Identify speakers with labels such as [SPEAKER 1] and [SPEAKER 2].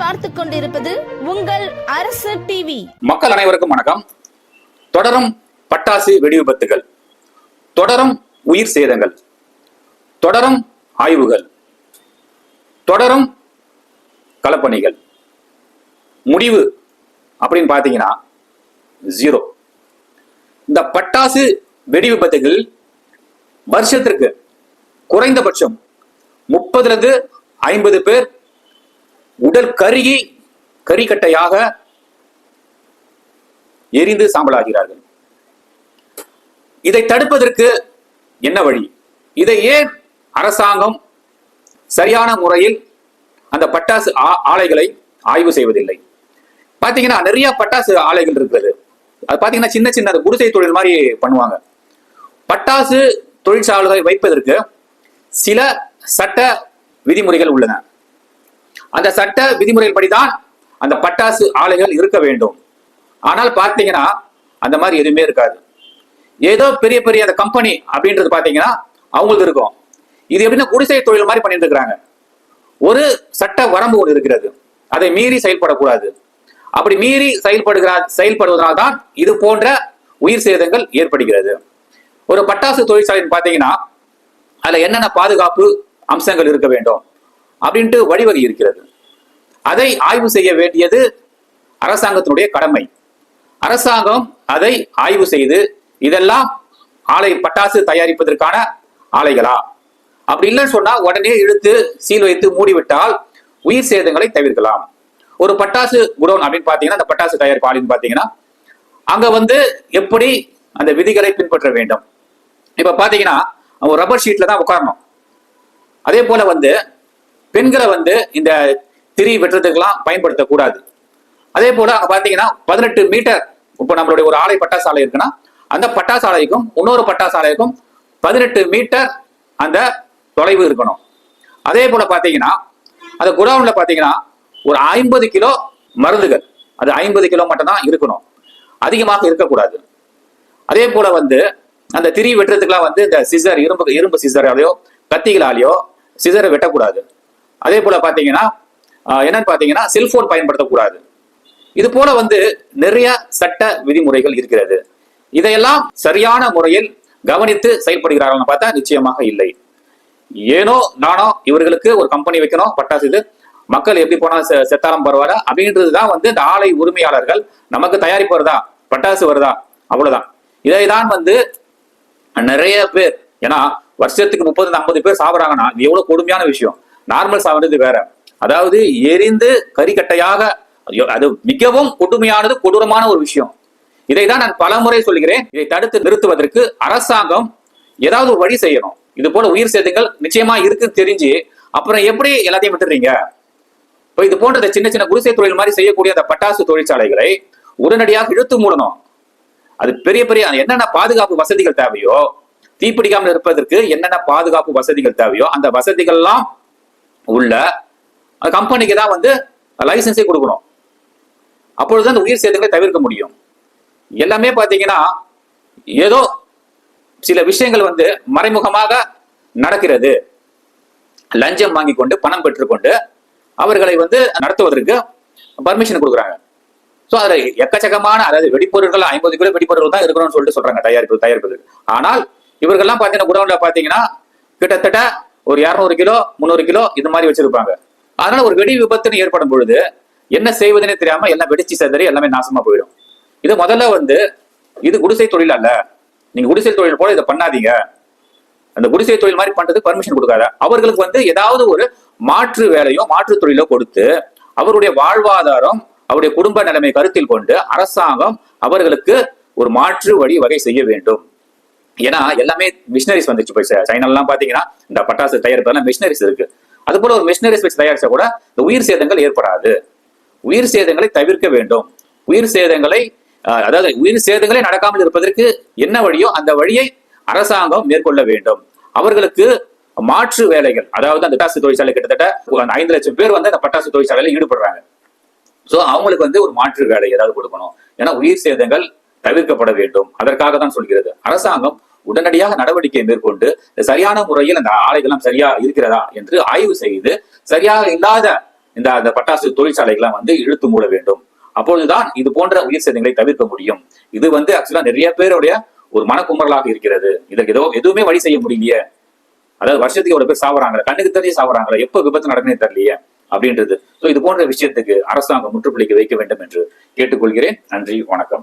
[SPEAKER 1] பார்த்து கொண்டிருப்பது உங்கள் அரசு டிவி
[SPEAKER 2] மக்கள் அனைவருக்கும் வணக்கம். தொடரும் பட்டாசு வெடி விபத்துகள். தொடரும் உயிர் சேதங்கள். தொடரும் ஆய்வுகள். தொடரும் களப்பணிகள். முடிவு அப்படின்னு பார்த்தீங்கன்னா ஜீரோ இந்த பட்டாசு வெடி விபத்துகள் வருஷத்திற்கு குறைந்தபட்சம் முப்பதுல இருந்து ஐம்பது பேர் உடல் கருகி கரிக்கட்டையாக எரிந்து சாம்பலாகிறார்கள். இதை தடுப்பதற்கு என்ன வழி? இதை ஏன் அரசாங்கம் சரியான முறையில் அந்த பட்டாசு ஆ- ஆலைகளை ஆய்வு செய்வதில்லை? பாத்தீங்கன்னா நிறைய பட்டாசு ஆலைகள் இருக்குது அது பாத்தீங்கன்னா சின்ன சின்ன குடிசை தொழில் மாதிரி பண்ணுவாங்க. பட்டாசு தொழிற்சாலைகளை வைப்பதற்கு சில சட்ட விதிமுறைகள் உள்ளன. அந்த சட்ட விதிமுறைகள் படிதான் அந்த பட்டாசு ஆலைகள் இருக்க வேண்டும். ஆனால் பார்த்தீங்கன்னா அந்த மாதிரி எதுவுமே இருக்காது. ஏதோ பெரிய பெரிய அந்த கம்பெனி அப்படின்றது பார்த்தீங்கன்னா அவங்களுக்கு இருக்கும். இது எப்படின்னா குடிசை தொழில் மாதிரி பண்ணிட்டு இருக்கிறாங்க. ஒரு சட்ட வரம்பு ஒன்று இருக்கிறது. அதை மீறி செயல்படக்கூடாது. அப்படி மீறி செயல்படுகிற செயல்படுவதனால் தான் இது போன்ற உயிர் சேதங்கள் ஏற்படுகிறது. ஒரு பட்டாசு தொழிற்சாலைன்னு பார்த்தீங்கன்னா அதில் என்னென்ன பாதுகாப்பு அம்சங்கள் இருக்க வேண்டும் அப்படின்ட்டு வழிவகை இருக்கிறது. அதை ஆய்வு செய்ய வேண்டியது அரசாங்கத்தினுடைய கடமை. அரசாங்கம் அதை ஆய்வு செய்து இதெல்லாம் ஆலை பட்டாசு தயாரிப்பதற்கான ஆலைகளா? அப்படி இல்லைன்னு சொன்னா உடனே இழுத்து சீல் வைத்து மூடிவிட்டால் உயிர் சேதங்களை தவிர்க்கலாம். ஒரு பட்டாசு குடோன் அப்படின்னு பாத்தீங்கன்னா அந்த பட்டாசு தயாரிப்பு ஆலைன்னு பாத்தீங்கன்னா அங்க வந்து எப்படி அந்த விதிகளை பின்பற்ற வேண்டும்? இப்ப பாத்தீங்கன்னா அவங்க ரப்பர் ஷீட்ல தான் உட்காரணும். அதே போல வந்து பெண்களை வந்து இந்த திரி வெட்டுறதுக்கெல்லாம் பயன்படுத்தக்கூடாது. அதே போல அங்க பாத்தீங்கன்னா பதினெட்டு மீட்டர் இப்போ நம்மளுடைய ஒரு ஆலை பட்டாசாலை இருக்குன்னா அந்த பட்டாசாலைக்கும் இன்னொரு பட்டாசாலைக்கும் பதினெட்டு மீட்டர் அந்த தொலைவு இருக்கணும். அதே போல பாத்தீங்கன்னா அந்த குடவுன்ல பாத்தீங்கன்னா ஒரு ஐம்பது கிலோ மருந்துகள் அது ஐம்பது கிலோ மட்டும்தான் இருக்கணும். அதிகமாக இருக்கக்கூடாது. அதே போல வந்து அந்த திரி வெட்டுறதுக்குலாம் வந்து இந்த சிசர் இரும்பு இரும்பு சிசராலையோ கத்திகளாலேயோ சிசரை வெட்டக்கூடாது. அதே போல பாத்தீங்கன்னா என்னன்னு பாத்தீங்கன்னா செல்போன் பயன்படுத்தக்கூடாது. இது போல வந்து நிறைய சட்ட விதிமுறைகள் இருக்கிறது. இதையெல்லாம் சரியான முறையில் கவனித்து செயல்படுகிறார்கள் பார்த்தா நிச்சயமாக இல்லை. ஏனோ நானோ இவர்களுக்கு ஒரு கம்பெனி வைக்கணும் பட்டாசு இது. மக்கள் எப்படி போனா செ- செத்தாலும் பரவாயில்ல அப்படின்றது தான் வந்து இந்த ஆலை உரிமையாளர்கள் நமக்கு தயாரிப்பு வருதா பட்டாசு வருதா அவ்வளவுதான். இதை தான் வந்து நிறைய பேர் ஏன்னா வருஷத்துக்கு முப்பது ஐம்பது பேர் சாப்பிட்றாங்கன்னா இது எவ்வளவு கொடுமையான விஷயம். நார்மல் சாப்பிடுறது வேற. அதாவது எரிந்து கறிக்கட்டையாக அது மிகவும் கொடுமையானது கொடூரமான ஒரு விஷயம். இதை தான் நான் பலமுறை சொல்கிறேன் இதை தடுத்து நிறுத்துவதற்கு அரசாங்கம் ஏதாவது ஒரு வழி செய்யணும். இது போல உயிர் சேதங்கள் நிச்சயமா இருக்குன்னு தெரிஞ்சு அப்புறம் எப்படி எல்லாத்தையும் விட்டுறீங்க இப்போ இது போன்ற இந்த சின்ன சின்ன குடிசை தொழில் மாதிரி செய்யக்கூடிய அந்த பட்டாசு தொழிற்சாலைகளை உடனடியாக இழுத்து மூடணும். அது பெரிய பெரிய என்னென்ன பாதுகாப்பு வசதிகள் தேவையோ தீப்பிடிக்காமல் இருப்பதற்கு என்னென்ன பாதுகாப்பு வசதிகள் தேவையோ அந்த வசதிகள்லாம் உள்ள கம்பெனிக்கு தான் வந்து லைசன்ஸே கொடுக்கணும். அப்பொழுது அந்த உயிர் சேதங்களை தவிர்க்க முடியும். எல்லாமே பார்த்தீங்கன்னா ஏதோ சில விஷயங்கள் வந்து மறைமுகமாக நடக்கிறது. லஞ்சம் வாங்கி கொண்டு பணம் பெற்றுக்கொண்டு அவர்களை வந்து நடத்துவதற்கு பர்மிஷன் கொடுக்குறாங்க. ஸோ அதில் எக்கச்சக்கமான அதாவது வெடிப்பொருட்கள் ஐம்பது கிலோ வெடிப்பொருட்கள் தான் இருக்கணும்னு சொல்லிட்டு சொல்றாங்க தயாரிப்பு தயாரிப்பது ஆனால் இவர்கள்லாம் பார்த்தீங்கன்னா குடோன்ல பார்த்தீங்கன்னா கிட்டத்தட்ட ஒரு இரநூறு கிலோ முந்நூறு கிலோ இது மாதிரி வச்சிருப்பாங்க. அதனால ஒரு வெடி விபத்துன்னு ஏற்படும் பொழுது என்ன செய்வதுன்னே தெரியாம எல்லாம் வெடிச்சு செதறி எல்லாமே நாசமா போயிடும். இது முதல்ல வந்து இது குடிசை தொழில் அல்ல. நீங்க குடிசை தொழில் போல இதை பண்ணாதீங்க. அந்த குடிசை தொழில் மாதிரி பண்றதுக்கு பர்மிஷன் கொடுக்காத. அவர்களுக்கு வந்து ஏதாவது ஒரு மாற்று வேலையோ மாற்று தொழிலோ கொடுத்து அவருடைய வாழ்வாதாரம் அவருடைய குடும்ப நிலைமை கருத்தில் கொண்டு அரசாங்கம் அவர்களுக்கு ஒரு மாற்று வழி வகை செய்ய வேண்டும். ஏன்னா எல்லாமே மிஷினரிஸ் வந்துச்சு போய் சைனாலாம் பாத்தீங்கன்னா இந்த பட்டாசு தயாரிப்பதெல்லாம் மிஷினரிஸ் இருக்கு. அது போல ஒரு மிஷினரிஸ் வச்சு தயாரிச்சா கூட இந்த உயிர் சேதங்கள் ஏற்படாது. உயிர் சேதங்களை தவிர்க்க வேண்டும். உயிர் சேதங்களை அதாவது உயிர் சேதங்களே நடக்காமல் இருப்பதற்கு என்ன வழியோ அந்த வழியை அரசாங்கம் மேற்கொள்ள வேண்டும். அவர்களுக்கு மாற்று வேலைகள் அதாவது அந்த பட்டாசு தொழிற்சாலை கிட்டத்தட்ட ஒரு ஐந்து லட்சம் பேர் வந்து அந்த பட்டாசு தொழிற்சாலையில ஈடுபடுறாங்க. சோ அவங்களுக்கு வந்து ஒரு மாற்று வேலை ஏதாவது கொடுக்கணும். ஏன்னா உயிர் சேதங்கள் தவிர்க்கப்பட வேண்டும். அதற்காக தான் சொல்கிறது. அரசாங்கம் உடனடியாக நடவடிக்கை மேற்கொண்டு சரியான முறையில் அந்த ஆலைகள்லாம் சரியா இருக்கிறதா என்று ஆய்வு செய்து சரியாக இல்லாத இந்த அந்த பட்டாசு தொழிற்சாலைகள்லாம் வந்து இழுத்து மூட வேண்டும். அப்பொழுதுதான் இது போன்ற உயிர் சேதங்களை தவிர்க்க முடியும். இது வந்து ஆக்சுவலா நிறைய பேருடைய ஒரு மனக்குமரலாக இருக்கிறது. இதற்கு ஏதோ எதுவுமே வழி செய்ய முடியலையே. அதாவது வருஷத்துக்கு ஒரு பேர் சாவறாங்களே? கண்ணுக்கு தெரிஞ்சு சாவறாங்களே? எப்ப விபத்து நடக்குனே தெரியலையே. அப்படின்றது. ஸோ இது போன்ற விஷயத்துக்கு அரசாங்கம் முற்றுப்புள்ளிக்கு வைக்க வேண்டும் என்று கேட்டுக்கொள்கிறேன். நன்றி வணக்கம்.